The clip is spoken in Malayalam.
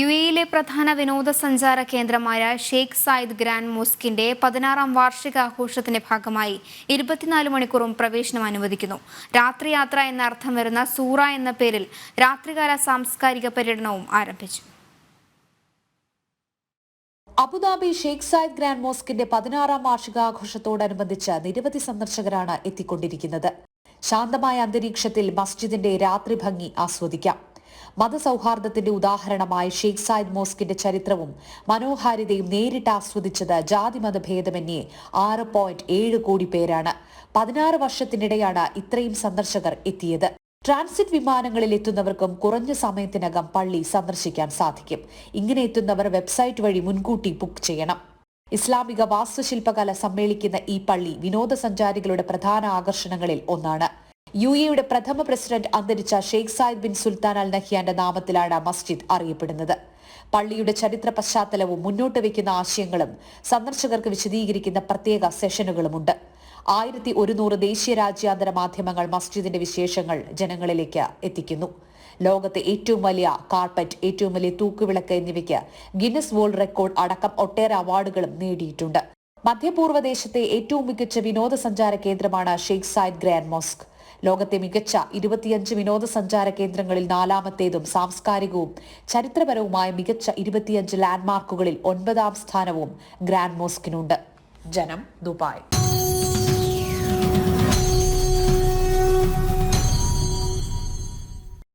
യു എയിലെ പ്രധാന വിനോദസഞ്ചാര കേന്ദ്രമായ ഷെയ്ഖ് സായിദ് ഗ്രാൻഡ് മോസ്കിന്റെ പതിനാറാം വാർഷികാഘോഷത്തിന്റെ ഭാഗമായി ഇരുപത്തിനാല് മണിക്കൂറും പ്രവേശനം അനുവദിക്കുന്നു. രാത്രിയാത്ര എന്ന അർത്ഥം വരുന്ന സൂറ എന്ന പേരിൽ രാത്രികാല സാംസ്കാരിക പര്യടനവും ആരംഭിച്ചു. Abu Dhabi Sheikh Zayed grand മോസ്കിന്റെ പതിനാറാം വാർഷികാഘോഷത്തോടനുബന്ധിച്ച് നിരവധി സന്ദർശകരാണ് എത്തിക്കൊണ്ടിരിക്കുന്നത്. ശാന്തമായ അന്തരീക്ഷത്തിൽ മസ്ജിദിന്റെ രാത്രി ഭംഗി ആസ്വദിക്കാം. മതസൗഹാർദ്ദത്തിന്റെ ഉദാഹരണമായ ഷെയ്ഖ് സായിദ് മോസ്കിന്റെ ചരിത്രവും മനോഹാരിതയും നേരിട്ട് ആസ്വദിച്ചത് ജാതിമത ഭേദമന്യേ ആറ് പോയിന്റ് ഏഴ് കോടി പേരാണ്. പതിനാറ് വർഷത്തിനിടെയാണ് ഇത്രയും സന്ദർശകർ എത്തിയത്. ട്രാൻസിറ്റ് വിമാനങ്ങളിൽ എത്തുന്നവർക്കും കുറഞ്ഞ സമയത്തിനകം പള്ളി സന്ദർശിക്കാൻ സാധിക്കും. ഇങ്ങനെ എത്തുന്നവർ വെബ്സൈറ്റ് വഴി മുൻകൂട്ടി ബുക്ക് ചെയ്യണം. ഇസ്ലാമിക വാസ്തുശില്പകല സമ്മേളിക്കുന്ന ഈ പള്ളി വിനോദസഞ്ചാരികളുടെ പ്രധാന ആകർഷണങ്ങളിൽ ഒന്നാണ്. യു എയുടെ പ്രഥമ പ്രസിഡന്റ് അന്തരിച്ച Sheikh Zayed bin Sultan Al നഹിയാന്റെ നാമത്തിലാണ് മസ്ജിദ് അറിയപ്പെടുന്നത്. പള്ളിയുടെ ചരിത്ര പശ്ചാത്തലവും മുന്നോട്ട് വയ്ക്കുന്ന ആശയങ്ങളും സന്ദർശകർക്ക് വിശദീകരിക്കുന്ന പ്രത്യേക സെഷനുകളുമുണ്ട്. ആയിരത്തി ഒരുന്നൂറ് ദേശീയ രാജ്യാന്തര മാധ്യമങ്ങൾ മസ്ജിദിന്റെ വിശേഷങ്ങൾ ജനങ്ങളിലേക്ക് എത്തിക്കുന്നു. ലോകത്തെ ഏറ്റവും വലിയ കാർപ്പറ്റ് ഏറ്റവും വലിയ തൂക്കുവിളക്ക് എന്നിവയ്ക്ക് ഗിന്നസ് വേൾഡ് റെക്കോർഡ് അടക്കം ഒട്ടേറെ അവാർഡുകളും നേടിയിട്ടുണ്ട്. മധ്യപൂർവ ദേശത്തെ ഏറ്റവും മികച്ച വിനോദസഞ്ചാര കേന്ദ്രമാണ് ഷെയ്ഖ് സായിദ് ഗ്രാൻഡ് മോസ്ക്. ലോകത്തെ മികച്ച ഇരുപത്തിയഞ്ച് വിനോദസഞ്ചാര കേന്ദ്രങ്ങളിൽ നാലാമത്തേതും സാംസ്കാരികവും ചരിത്രപരവുമായ മികച്ച ഇരുപത്തിയഞ്ച് ലാൻഡ്മാർക്കുകളിൽ ഒൻപതാം സ്ഥാനവും ഗ്രാൻഡ് മോസ്കിനുണ്ട്. ജനം ദുബായ്.